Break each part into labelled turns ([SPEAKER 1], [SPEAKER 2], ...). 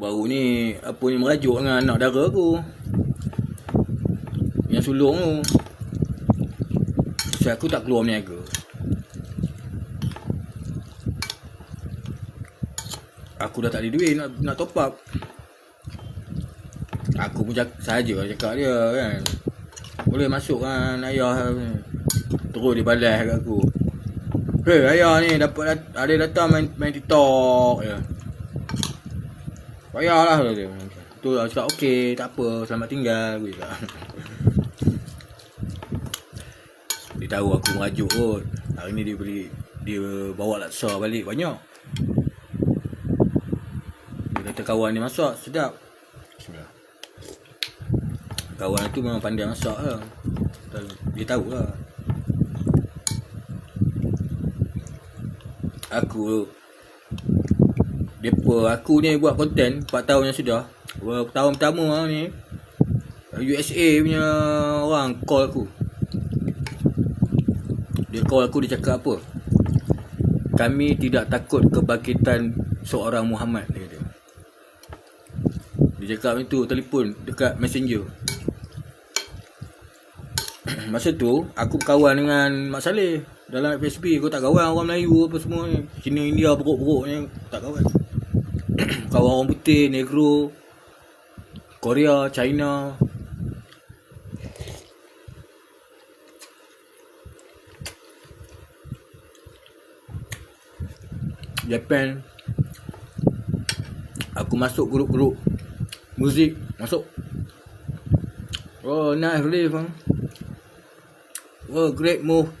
[SPEAKER 1] Baru ni apa ni merajuk dengan anak dara aku. Yang sulung tu. So aku tak keluar berniaga. Aku dah tak ada duit nak nak top up. Aku pun cakap saja cakap dia kan. Boleh masuk kan ayah terus dia balas kat aku. Hei ayah ni dapat ada datang main main TikTok je. Payahlah kata dia. Tu aku cakap okey tak apa selamat tinggal aku cakap. Dia tahu aku merajuk kot. Hari ni dia beli dia bawa laksa balik banyak. Dia kata kawan dia masak sedap. Bismillah. Kawan tu memang pandai masak lah. Dia tahu lah. Aku Depa aku ni buat konten 4 tahun yang sudah. Wah, Tahun pertama lah ni USA punya orang call aku. Dia call aku dia cakap apa? Kami tidak takut kebangkitan seorang Muhammad dia kata. Dia cakap macam tu telefon dekat messenger. Masa tu aku kawan dengan Mak Saleh dalam FSB aku tak kawan orang Melayu apa semua ni. Cina India pokok-pokok ni tak kawan. kawan orang putih, negro, Korea, China. Japan. Aku masuk grup-grup muzik, masuk. Oh, nice live bang. Oh, great move.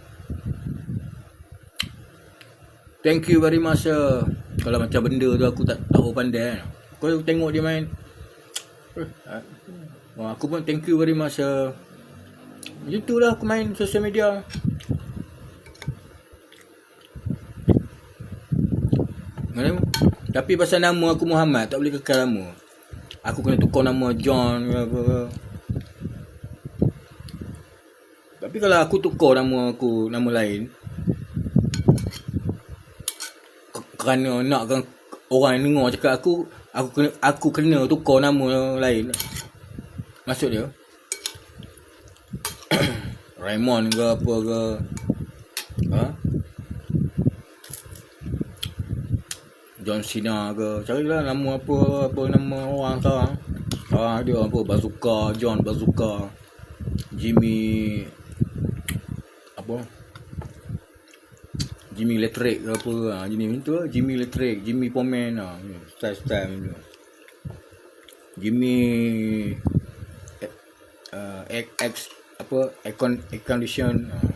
[SPEAKER 1] Thank you very much sir. Kalau macam benda tu aku tak tahu pandai kan. Kau tengok dia main. Eh, ah. Oh, aku pun thank you very much sir. Macam tu lah aku main social media. Mana? Tapi pasal nama aku Muhammad tak boleh kekal lama. Aku kena tukar nama John ke apa ke. Tapi kalau aku tukar nama aku nama lain ke- kerana nakkan orang yang dengar cakap aku aku kena aku kena tukar nama lain. Maksud dia? Raymond ke apa ke? Ha? John Cena ke? Carilah nama apa Apa nama orang sekarang. Sekarang ada apa? Bazooka John Bazooka. Jimmy Apa Jimmy Electric ke apa ha, Jenis macam tu lah. Jimmy Electric Jimmy Poman ha, Style-style macam tu. Jimmy uh, X apa air, con, air condition uh,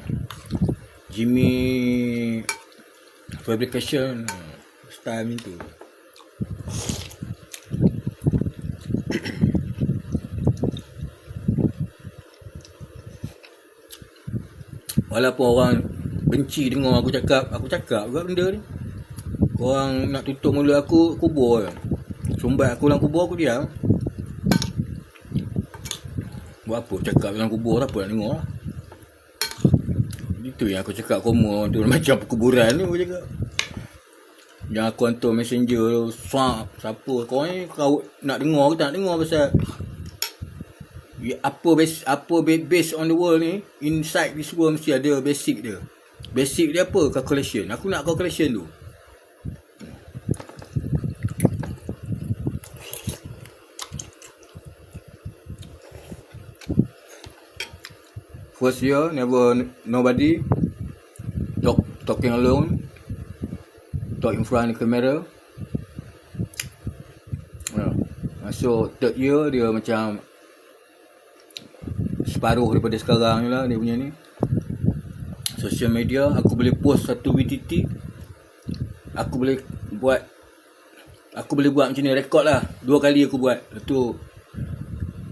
[SPEAKER 1] Jimmy fabrication uh, style macam tu. Walaupun orang benci dengar aku cakap. Aku cakap juga benda ni. Orang nak tutup mulut aku kubur je. Sumbat aku dalam kubur aku diam. Buat apa cakap dalam kubur? Apa nak dengar. Itu yang aku cakap koma tu. Macam perkuburan ni aku cakap. Yang aku hantar messenger tu, siapa? Kau ni kau nak dengar ke tak nak dengar pasal apa base apa ba- based on the world ni? Inside this world mesti ada basic dia basic dia apa calculation aku nak calculation tu First year, never nobody talk talking alone, talk in front of the camera. Masuk third year dia macam separuh daripada sekarang ni lah dia punya ni. Social media aku boleh post satu VTT. Aku boleh buat aku boleh buat macam ni rekod lah. Dua kali aku buat. Tu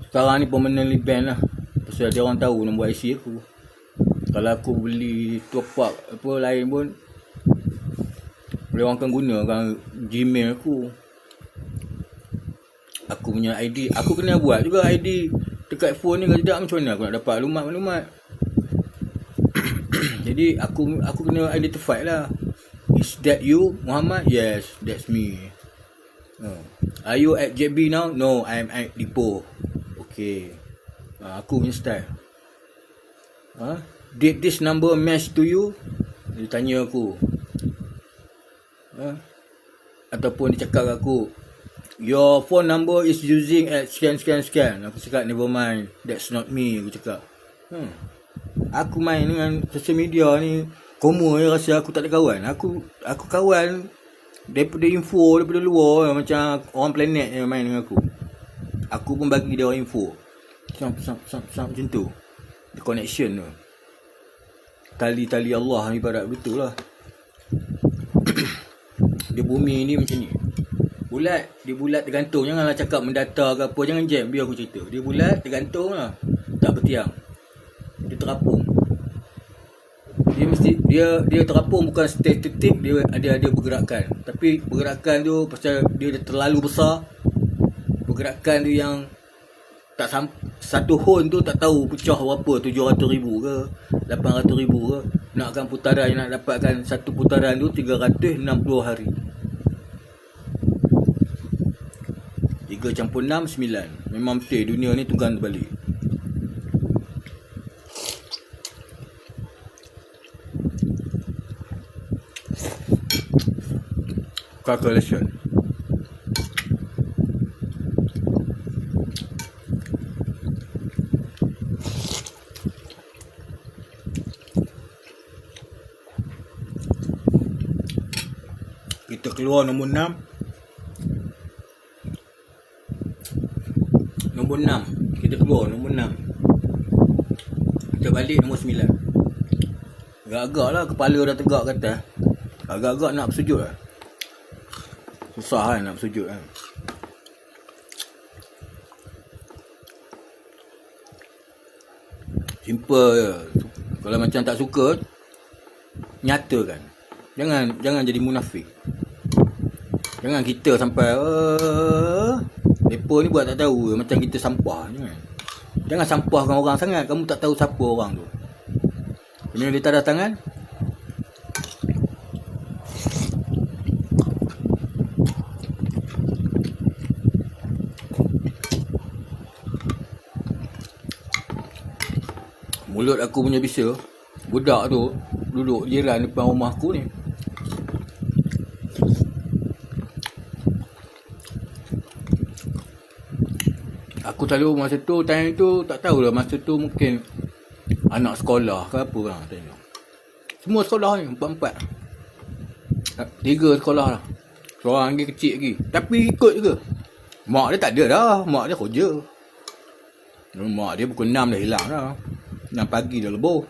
[SPEAKER 1] sekarang ni permanently ban lah. Pasal dia orang tahu nombor IC aku. Kalau aku beli top up apa lain pun boleh orang akan gunakan Gmail aku. Aku punya ID, aku kena buat juga ID dekat phone ni kalau tidak macam mana aku nak dapat maklumat-maklumat. Jadi aku aku kena identify lah. Is that you Muhammad? Yes, that's me. Oh. Are you at JB now? No, I'm at Depot. Okay. Uh, aku punya style. Ha? Did this number match to you? Dia tanya aku. Ha? Ataupun dia cakap aku. Your phone number is using at scan scan scan. Aku cakap never mind. That's not me. Aku cakap. Hmm. Aku main dengan social media ni. Komo je rasa aku tak ada kawan. Aku aku kawan daripada info daripada luar macam orang planet yang main dengan aku. Aku pun bagi dia orang info. Sam sam sam sam macam tu. The connection tu. Tali-tali Allah ibarat betul lah. dia bumi ni macam ni. Bulat, dia bulat tergantung. Janganlah cakap mendata ke apa. Jangan jam, biar aku cerita. Dia bulat, tergantung lah. Tak bertiang. Dia terapung. Dia mesti, dia dia terapung bukan statik, dia ada ada pergerakan. Tapi pergerakan tu pasal dia dah terlalu besar. Pergerakan tu yang tak sampai satu hon tu tak tahu pecah berapa 700 ribu ke 800 ribu ke nakkan putaran yang nak dapatkan satu putaran tu 360 hari 3 campur 6 9 memang betul dunia ni tunggang terbalik calculation. Kita keluar nombor 6 nombor 6 kita keluar nombor 6 kita balik nombor 9 agak-agak lah kepala dah tegak kata. Agak-agak nak bersujud lah susah kan nak bersujud kan. Simple je. Kalau macam tak suka nyatakan jangan jangan jadi munafik. Jangan kita sampai uh, depa ni buat tak tahu macam kita sampah jangan jangan sampahkan orang sangat. Kamu tak tahu siapa orang tu. Bila dia tak ada tangan Mulut aku punya bisa Budak tu Duduk jiran depan rumah aku ni. Aku selalu masa tu Time tu Tak tahulah masa tu mungkin Anak sekolah ke apa lah tengok. Semua sekolah ni Empat-empat. Tiga sekolah lah. Seorang lagi kecil lagi. Tapi ikut juga. Mak dia tak ada dah Mak dia kerja. Mak dia pukul 6 dah hilang dah 6 pagi dah lebur.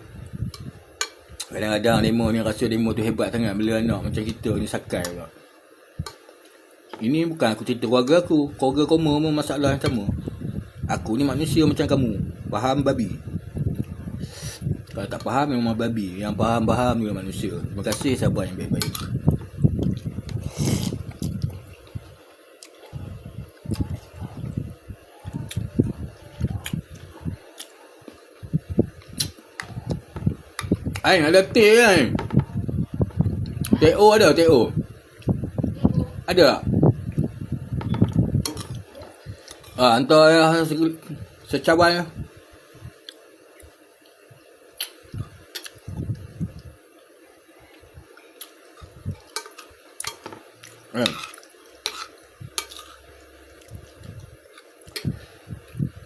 [SPEAKER 1] Kadang-kadang demo ni rasa demo tu hebat sangat. Bila anak macam kita ni sakai pula Ini bukan aku cerita keluarga aku. Keluarga koma pun masalah yang sama. Aku ni manusia macam kamu. Faham babi? Kalau tak faham memang babi. Yang faham-faham juga manusia. Terima kasih sahabat yang baik-baik Ain ada teh kan? TO ada TO. Ada tak? Ah, hantar ya secawan ya. Eh.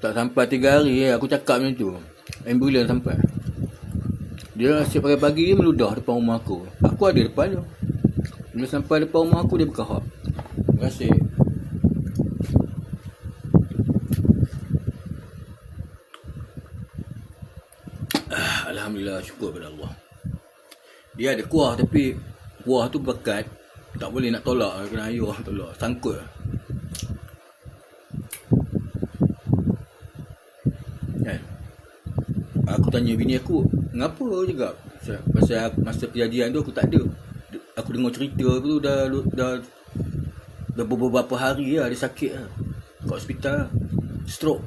[SPEAKER 1] Tak sampai tiga hari eh, aku cakap macam tu. Ambulans sampai. Dia setiap pagi-pagi dia meludah depan rumah aku. Aku ada depan tu. Bila sampai depan rumah aku dia berkahak. Terima kasih. Ah, Alhamdulillah syukur pada Allah. Dia ada kuah tapi kuah tu bekat. Tak boleh nak tolak kena orang tolak. Sangkut. Aku tanya bini aku, Mengapa juga? Pasal masa kejadian tu aku tak ada. Aku dengar cerita tu dah dah dah beberapa hari lah dia sakit lah. Kat hospital. Stroke.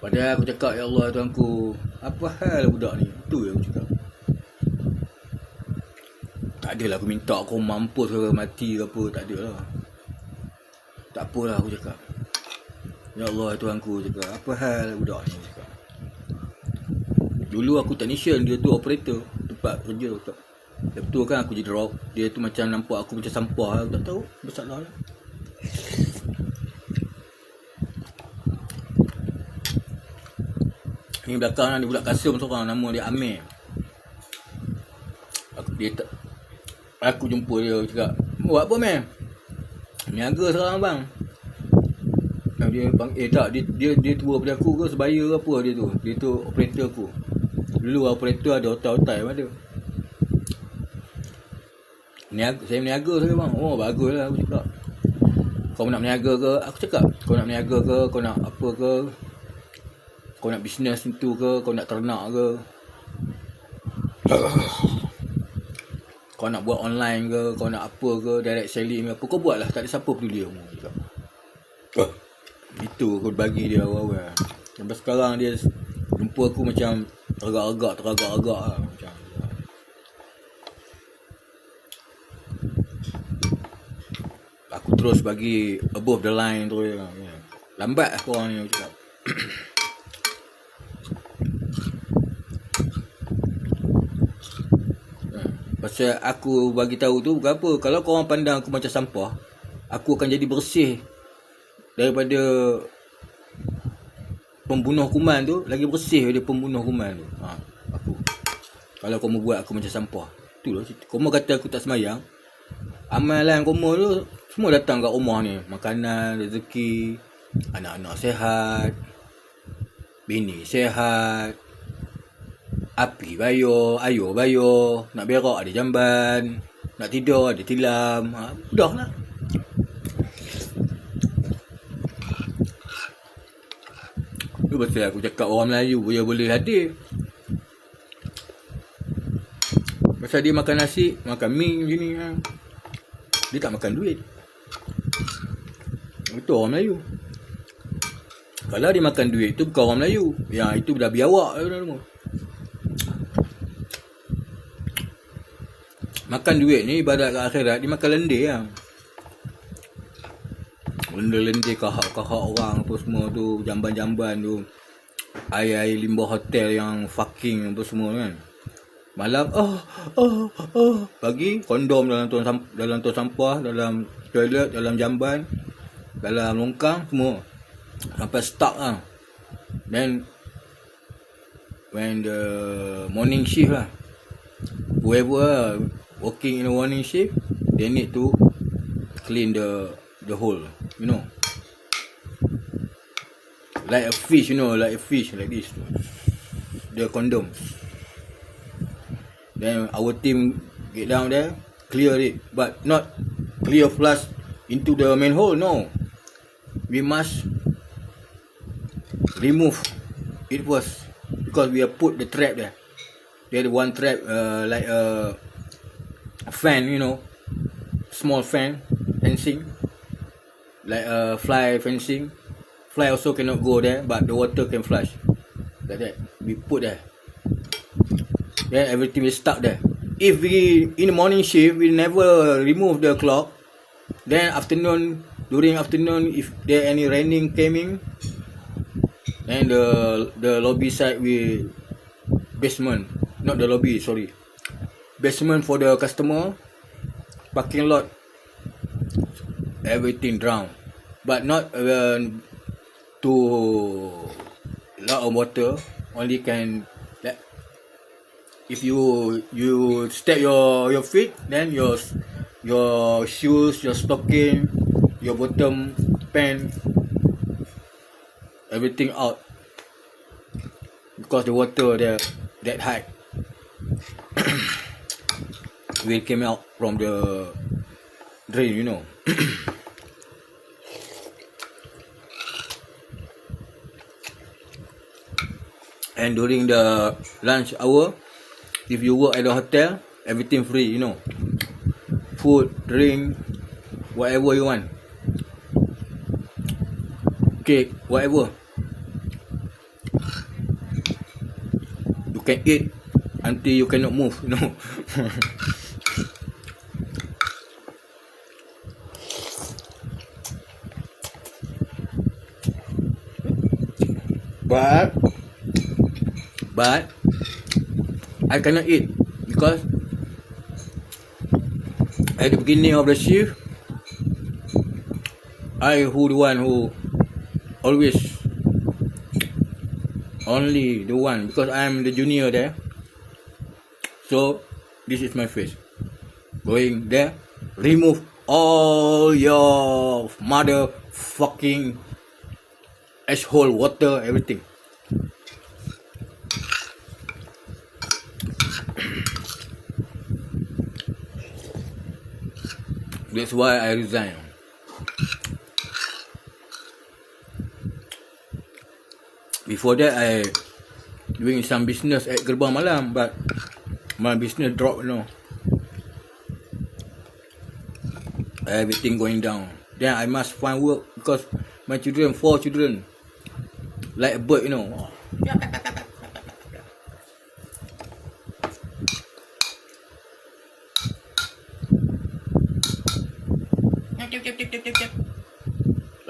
[SPEAKER 1] Padahal aku cakap, Ya Allah Tuhan ku, apa hal budak ni? Itu yang aku cakap. Tak adalah aku minta aku mampus ke mati ke apa, tak adalah. Tak apalah aku cakap. Ya Allah Tuhan aku cakap. Apa hal budak ni cakap. Dulu aku technician, dia tu operator tempat kerja cakap. Lepas tu kan aku jadi rock. Dia tu macam nampak aku macam sampah. Aku tak tahu masalah lah. Ni belakang ni budak kasum seorang nama dia Amir. Aku dia tak aku jumpa dia cakap, "Buat apa, man?" Niaga sekarang bang. Dia bang, eh tak dia dia dia tua pada aku ke sebaya apa dia tu. Dia tu operator aku. Dulu operator ada otak-otak yang ada. Niaga, saya meniaga saya bang. Oh baguslah aku cakap. Kau nak meniaga ke? Aku cakap. Kau nak meniaga ke? Kau nak apa ke? Kau nak bisnes itu ke? Kau nak ternak ke? kau nak buat online ke? Kau nak apa ke? Direct selling ke? Apa kau buat lah. Tak ada siapa peduli aku. Cakap. Itu aku bagi dia awal-awal. Sampai sekarang dia jumpa aku macam teragak-agak, teragak-agak lah. Macam, aku terus bagi above the line tu ya. Lambat lah korang ni cakap. Pasal aku bagi tahu tu bukan apa. Kalau korang pandang aku macam sampah, aku akan jadi bersih daripada pembunuh kuman tu lagi bersih daripada pembunuh kuman tu. Ha, aku. Kalau kau buat aku macam sampah. Itulah cerita. Kau kata aku tak semayang. Amalan kau tu semua datang kat rumah ni. Makanan, rezeki, anak-anak sehat, bini sehat, api bayar, ayo bayar, nak berak ada jamban, nak tidur ada tilam. Ha, lah. Tu pasal aku cakap orang Melayu dia boleh hadir. Pasal dia makan nasi, makan mi macam ni. Ha. Dia tak makan duit. Itu orang Melayu. Kalau dia makan duit tu bukan orang Melayu. Yang itu dah biawak tu semua. Makan duit ni ibadat kat akhirat dia makan lendir lah. Lendir-lendir kahak-kahak orang apa semua tu, jamban-jamban tu. Air-air limbah hotel yang fucking apa semua kan. Malam oh oh oh pagi kondom dalam sam- dalam tuan sampah, dalam toilet, dalam jamban, dalam longkang semua. Sampai stuck lah. Then when the morning shift lah. Whoever lah, working in the morning shift, they need to clean the the hole, you know. Like a fish, you know, like a fish like this. The condom. Then our team get down there, clear it, but not clear flush into the main hole. No, we must remove it first because we have put the trap there. There one trap uh, like a fan, you know, small fan fencing, like a fly fencing. Fly also cannot go there, but the water can flush. Like that, we put there. Then everything is stuck there. If we in the morning shift we never remove the clock, then afternoon during afternoon if there any raining coming, then the the lobby side we basement, not the lobby, sorry, basement for the customer, parking lot, everything drown, but not uh, to lot of water, only can like if you you step your your feet then your your shoes your stocking your bottom pant everything out. Because the water there that high. Will came out from the drain you know And during the lunch hour, if you work at the hotel, everything free, you know. Food, drink, whatever you want. Cake, whatever. You can eat until you cannot move, you know. But But I cannot eat because at the beginning of the shift I who the one who always only the one because I am the junior there. So this is my face. Going there, remove all your motherfucking asshole water, everything. That's why I resign. Before that, I doing some business at Gerbang Malam, but my business drop, you know. Everything going down. Then I must find work because my children, four children, like a bird, you know.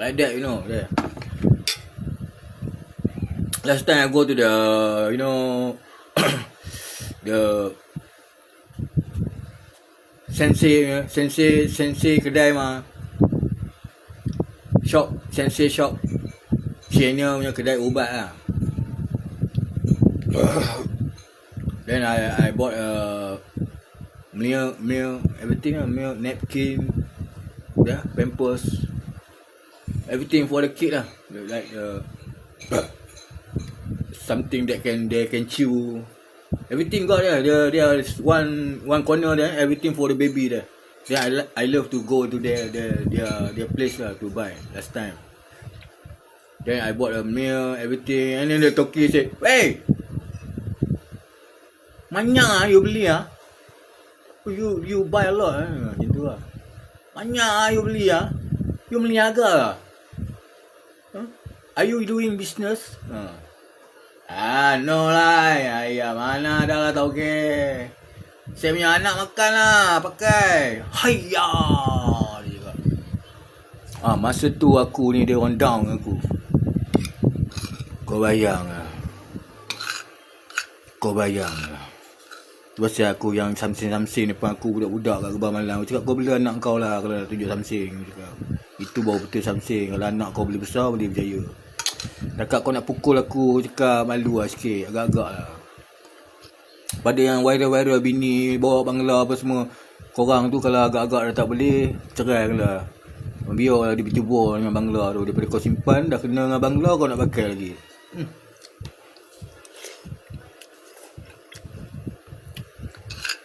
[SPEAKER 1] Like that, you know. Yeah. Last time I go to the, you know, the sensei, sensei, sensei kedai mah. Shop, sensei shop. Senior punya kedai ubat lah. Then I I bought a meal meal everything lah meal napkin yeah pampers everything for the kid lah. Like uh, something that can they can chew. Everything got there. There there is one one corner there everything for the baby there. Then I I love to go to their their their their place lah to buy last time. Then I bought a meal everything and then the toki said hey banyak ah you beli ah. Oh, you you buy a lot eh. Macam tu lah. Banyak ah you beli ah. You meniaga lah? Are you doing business uh. Ah, no lah. Ayah, mana dah lah tau ke. Saya punya anak makan lah. Pakai. Cakap. Ah, masa tu aku ni dia orang down dengan aku. Kau bayang lah. Kau bayang lah. Pasal aku yang samsing-samsing depan aku budak-budak kat Gebang Malang. Aku cakap kau beli anak kau lah kalau nak tunjuk samsing. Itu baru betul samsing. Kalau anak kau beli besar boleh berjaya. Dekat kau nak pukul aku cakap malu lah sikit. Agak-agak lah. Pada yang viral-viral bini bawa bangla apa semua. Korang tu kalau agak-agak dah tak boleh, cerai lah. Biar lah dia berjebur dengan bangla tu. Daripada kau simpan, dah kena dengan bangla kau nak pakai lagi. Hmm.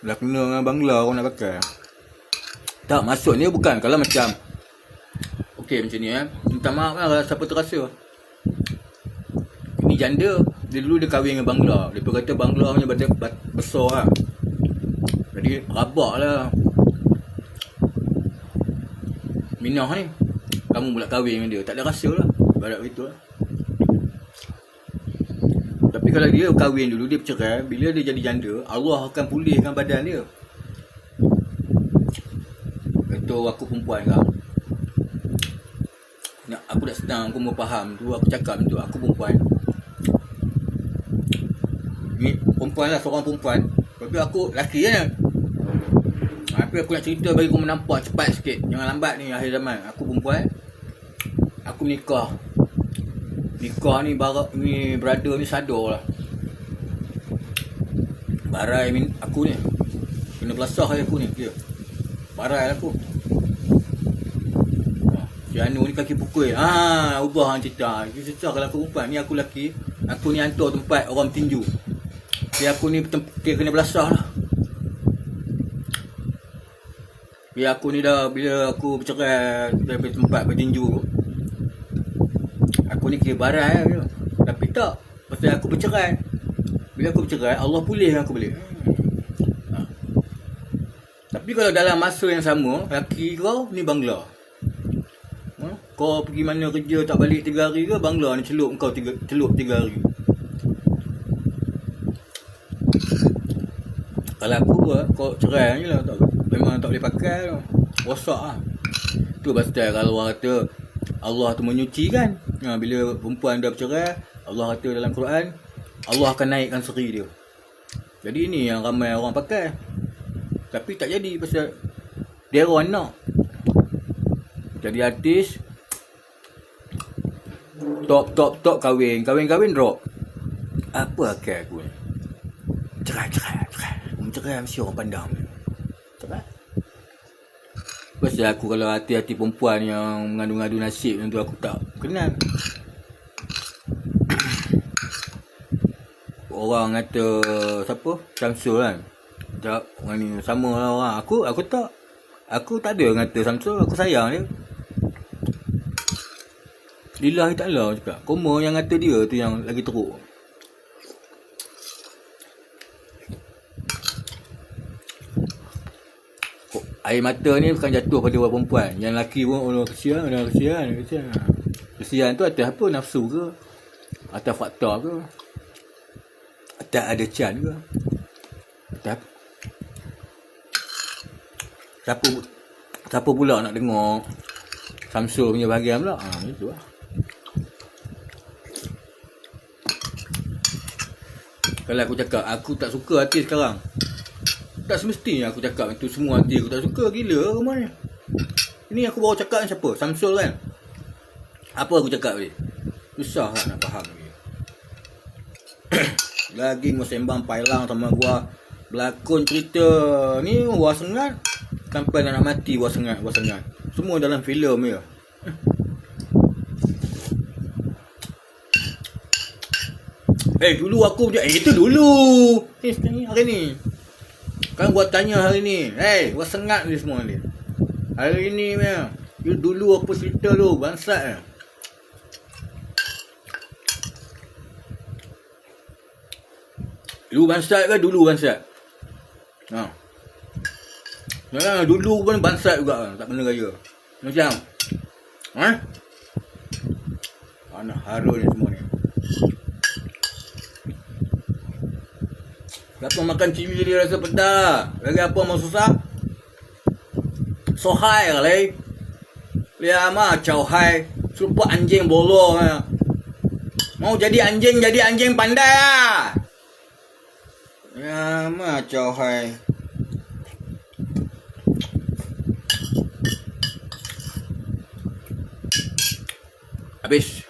[SPEAKER 1] Dah kena dengan bangla kau nak pakai. Tak, maksudnya bukan. Kalau macam... Okey macam ni eh. Minta maaf lah siapa terasa. Janda. Dia dulu dia kahwin dengan bangla. Dia kata bangla punya badan besar lah. Jadi rabak lah. Minah ni. Kamu pula kahwin dengan dia. Tak ada rasa lah. Barat begitu lah. Tapi kalau dia kahwin dulu, dia bercerai. Bila dia jadi janda, Allah akan pulihkan badan dia. Itu aku perempuan kau. Nak, aku nak senang, aku mau faham tu. Aku cakap tu, aku perempuan. Ni perempuan lah, seorang perempuan. Tapi aku lelaki je. Tapi aku nak cerita bagi kau menampak cepat sikit. Jangan lambat ni akhir zaman. Aku perempuan. Aku nikah. Nikah ni barak ni brother ni sadar lah. Barai min aku ni. Kena belasah aku ni dia. Barai lah aku. Ha, Si Anu ni kaki pukul. Ha, ubah hang cerita. Cerita kalau aku perempuan ni aku lelaki. Aku ni hantar tempat orang tinju. Dia aku ni dia kena belasah lah. Bila aku ni dah bila aku bercerai daripada tempat bertinju tu. Aku ni kira barai lah. Tapi tak. Pasal aku bercerai. Bila aku bercerai, Allah pulihkan aku balik. Ha. Tapi kalau dalam masa yang sama, laki kau ni bangla. Ha? Kau pergi mana kerja tak balik 3 hari ke, bangla ni celup kau tiga, celup 3 hari. Kalau aku lah, kau cerai je lah. Tak, memang tak boleh pakai tu. Rosak lah. Tu pasal kalau orang kata Allah tu menyuci kan. Ha, bila perempuan dah bercerai, Allah kata dalam Quran, Allah akan naikkan seri dia. Jadi ini yang ramai orang pakai. Tapi tak jadi pasal dia orang nak. Jadi artis top top top kahwin, kahwin-kahwin drop. Apa akal aku ni? Cerai, cerai, cerai. Orang cerai mesti orang pandang. Cerai. Pasal aku kalau hati-hati perempuan yang mengadu-ngadu nasib tu aku tak kenal. orang kata siapa? Samsul kan. Tak orang ni sama lah orang. Aku aku tak aku tak ada kata Samsul, aku sayang dia. Lillahi ta'ala cakap. Koma yang kata dia tu yang lagi teruk. Air mata ni bukan jatuh pada orang perempuan. Yang lelaki pun, oh kesian, oh kesian, kesian. Kesian tu atas apa? Nafsu ke? Atas fakta ke? Atas ada can ke? Atas apa? Siapa, siapa pula nak dengar Samsul punya bahagian pula? Ha, itu lah. Kalau aku cakap aku tak suka artis sekarang. Tak semestinya aku cakap itu semua artis aku tak suka. Gila rumah ni. Ini aku baru cakap dengan siapa? Samsul kan? Apa aku cakap ni? Susah lah nak faham ni. Lagi mau sembang pailang sama gua Berlakon cerita ni Wah sengat Sampai nak mati Wah sengat Wah sengat Semua dalam filem ya Eh dulu aku punya Eh itu dulu Eh sekarang ni hari ni Kan gua tanya hari ni hey, gua sengat ni semua ni Hari ni punya You dulu apa cerita lu Bangsat eh Dulu bansat ke dulu bansat? Ha. Ya, dulu pun bansat juga tak pernah raya. Macam. Ha? Anak harun ni semua ni. Kenapa makan cili dia rasa pedas? Lagi apa mau susah? So hai kali. Lihat mah cow hai. Serupa anjing bolo. Ha. Mau jadi anjing, jadi anjing pandai lah. Ya, macam hai. Habis.